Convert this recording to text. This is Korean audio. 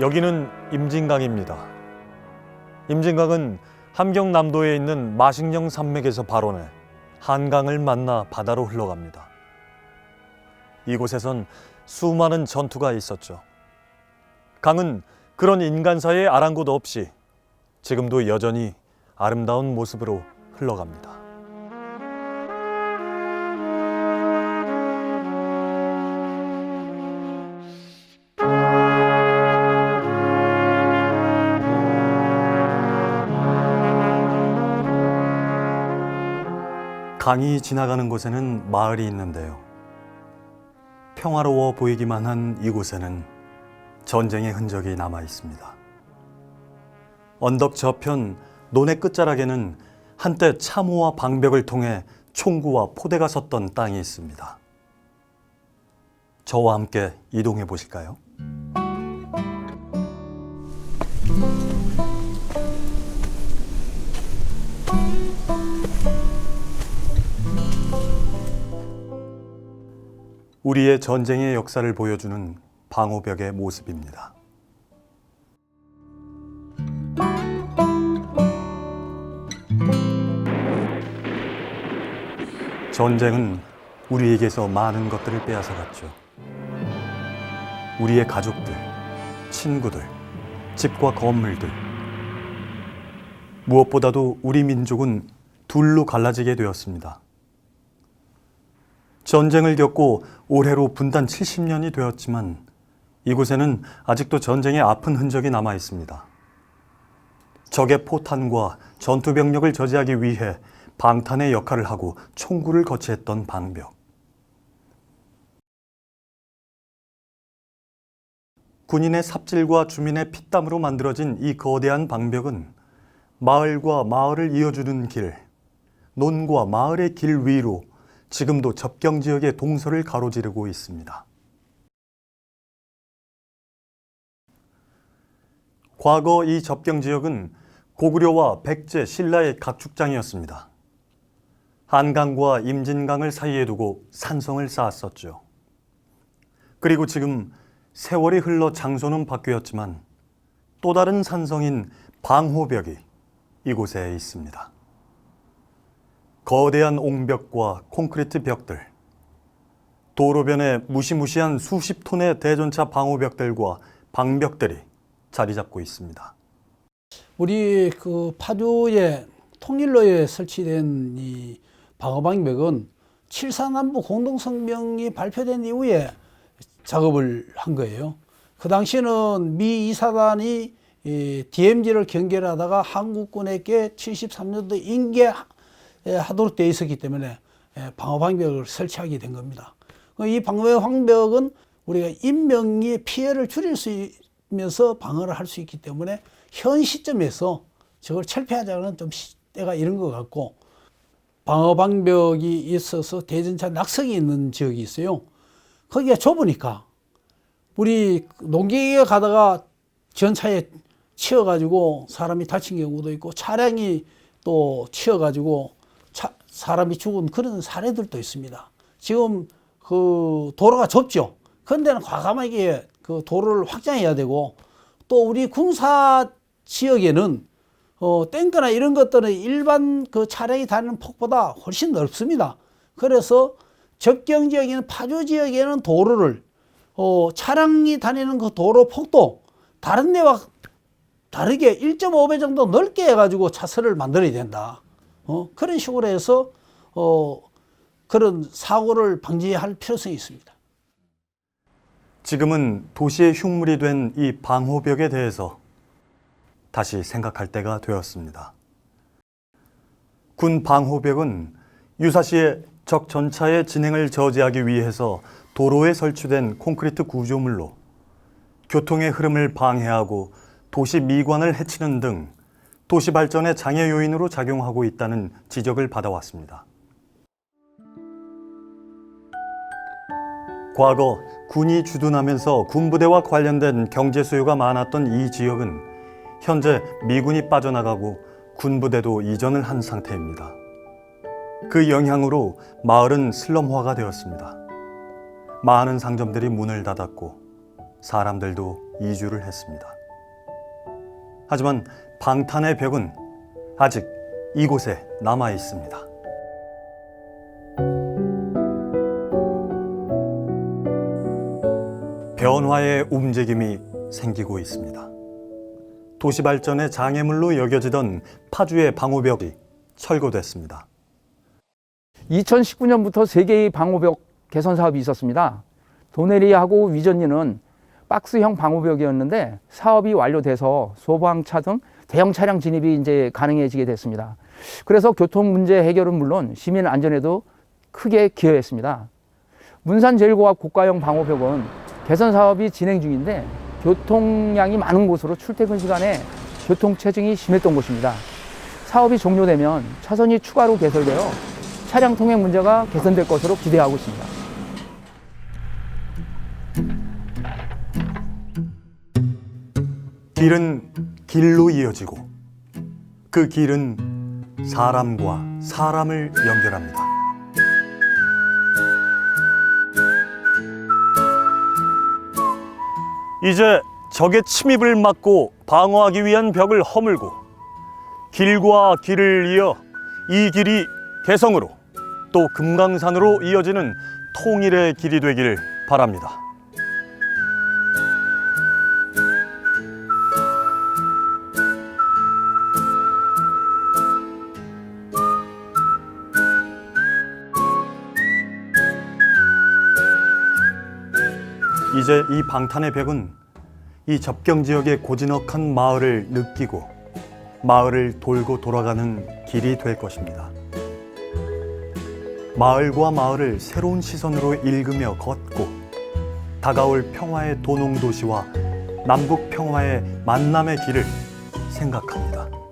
여기는 임진강입니다. 임진강은 함경남도에 있는 마식령 산맥에서 발원해 한강을 만나 바다로 흘러갑니다. 이곳에선 수많은 전투가 있었죠. 강은 그런 인간사의 아랑곳 없이 지금도 여전히 아름다운 모습으로 흘러갑니다. 강이 지나가는 곳에는 마을이 있는데요. 평화로워 보이기만 한 이곳에는 전쟁의 흔적이 남아 있습니다. 언덕 저편 논의 끝자락에는 한때 참호와 방벽을 통해 총구와 포대가 섰던 땅이 있습니다. 저와 함께 이동해 보실까요? 우리의 전쟁의 역사를 보여주는 방호벽의 모습입니다. 전쟁은 우리에게서 많은 것들을 빼앗아갔죠. 우리의 가족들, 친구들, 집과 건물들. 무엇보다도 우리 민족은 둘로 갈라지게 되었습니다. 전쟁을 겪고 올해로 분단 70년이 되었지만 이곳에는 아직도 전쟁의 아픈 흔적이 남아 있습니다. 적의 포탄과 전투 병력을 저지하기 위해 방탄의 역할을 하고 총구를 거치했던 방벽. 군인의 삽질과 주민의 피땀으로 만들어진 이 거대한 방벽은 마을과 마을을 이어주는 길, 논과 마을의 길 위로 지금도 접경 지역의 동서를 가로지르고 있습니다. 과거 이 접경 지역은 고구려와 백제, 신라의 각축장이었습니다. 한강과 임진강을 사이에 두고 산성을 쌓았었죠. 그리고 지금 세월이 흘러 장소는 바뀌었지만 또 다른 산성인 방호벽이 이곳에 있습니다. 거대한 옹벽과 콘크리트 벽들, 도로변에 무시무시한 수십 톤의 대전차 방호벽들과 방벽들이 자리 잡고 있습니다. 우리 그 파주의 통일로에 설치된 이 방어방벽은 칠사남부 공동성명이 발표된 이후에 작업을 한 거예요. 그 당시에는 미 이사단이 이 DMZ를 경계하다가 한국군에게 73년도 인계 하도록 되어 있었기 때문에 예, 방어 방벽을 설치하게 된 겁니다. 그이 방어 방벽은 우리가 인명의 피해를 줄일 수 있면서 방어를 할 수 있기 때문에 현 시점에서 저걸 철폐하자는 좀 때가 이른 것 같고 방어 방벽이 있어서 대전차 낙석이 있는 지역이 있어요. 거기가 좁으니까 우리 농기에 가다가 전차에 치여가지고 사람이 다친 경우도 있고 차량이 또 치여가지고 차, 사람이 죽은 그런 사례들도 있습니다. 지금 그 도로가 좁죠. 그런데는 과감하게 그 도로를 확장해야 되고 또 우리 군사 지역에는 어, 탱크나 이런 것들은 일반 그 차량이 다니는 폭보다 훨씬 넓습니다. 그래서 접경 지역에는 파주 지역에는 도로를 어, 차량이 다니는 그 도로 폭도 다른 데와 다르게 1.5배 정도 넓게 해가지고 차선을 만들어야 된다. 어, 그런 식으로 해서 어, 그런 사고를 방지할 필요성이 있습니다. 지금은 도시의 흉물이 된 이 방호벽에 대해서 다시 생각할 때가 되었습니다. 군 방호벽은 유사시에 적 전차의 진행을 저지하기 위해서 도로에 설치된 콘크리트 구조물로 교통의 흐름을 방해하고 도시 미관을 해치는 등 도시 발전의 장애 요인으로 작용하고 있다는 지적을 받아왔습니다. 과거 군이 주둔하면서 군부대와 관련된 경제 수요가 많았던 이 지역은 현재 미군이 빠져나가고 군부대도 이전을 한 상태입니다. 그 영향으로 마을은 슬럼화가 되었습니다. 많은 상점들이 문을 닫았고 사람들도 이주를 했습니다. 하지만 방탄의 벽은 아직 이곳에 남아 있습니다. 변화의 움직임이 생기고 있습니다. 도시 발전의 장애물로 여겨지던 파주의 방호벽이 철거됐습니다. 2019년부터 세 개의 방호벽 개선 사업이 있었습니다. 도내리하고 위전리는 박스형 방호벽이었는데 사업이 완료돼서 소방차 등 대형 차량 진입이 이제 가능해지게 됐습니다. 그래서 교통 문제 해결은 물론 시민 안전에도 크게 기여했습니다. 문산 제일고압 고가형 방호벽은 개선 사업이 진행 중인데 교통량이 많은 곳으로 출퇴근 시간에 교통 체증이 심했던 곳입니다. 사업이 종료되면 차선이 추가로 개설되어 차량 통행 문제가 개선될 것으로 기대하고 있습니다. 길은 길로 이어지고 그 길은 사람과 사람을 연결합니다. 이제 적의 침입을 막고 방어하기 위한 벽을 허물고 길과 길을 이어 이 길이 개성으로 또 금강산으로 이어지는 통일의 길이 되기를 바랍니다. 이제 이 방탄의 벽은 이 접경 지역의 고즈넉한 마을을 느끼고 마을을 돌고 돌아가는 길이 될 것입니다. 마을과 마을을 새로운 시선으로 읽으며 걷고 다가올 평화의 도농 도시와 남북 평화의 만남의 길을 생각합니다.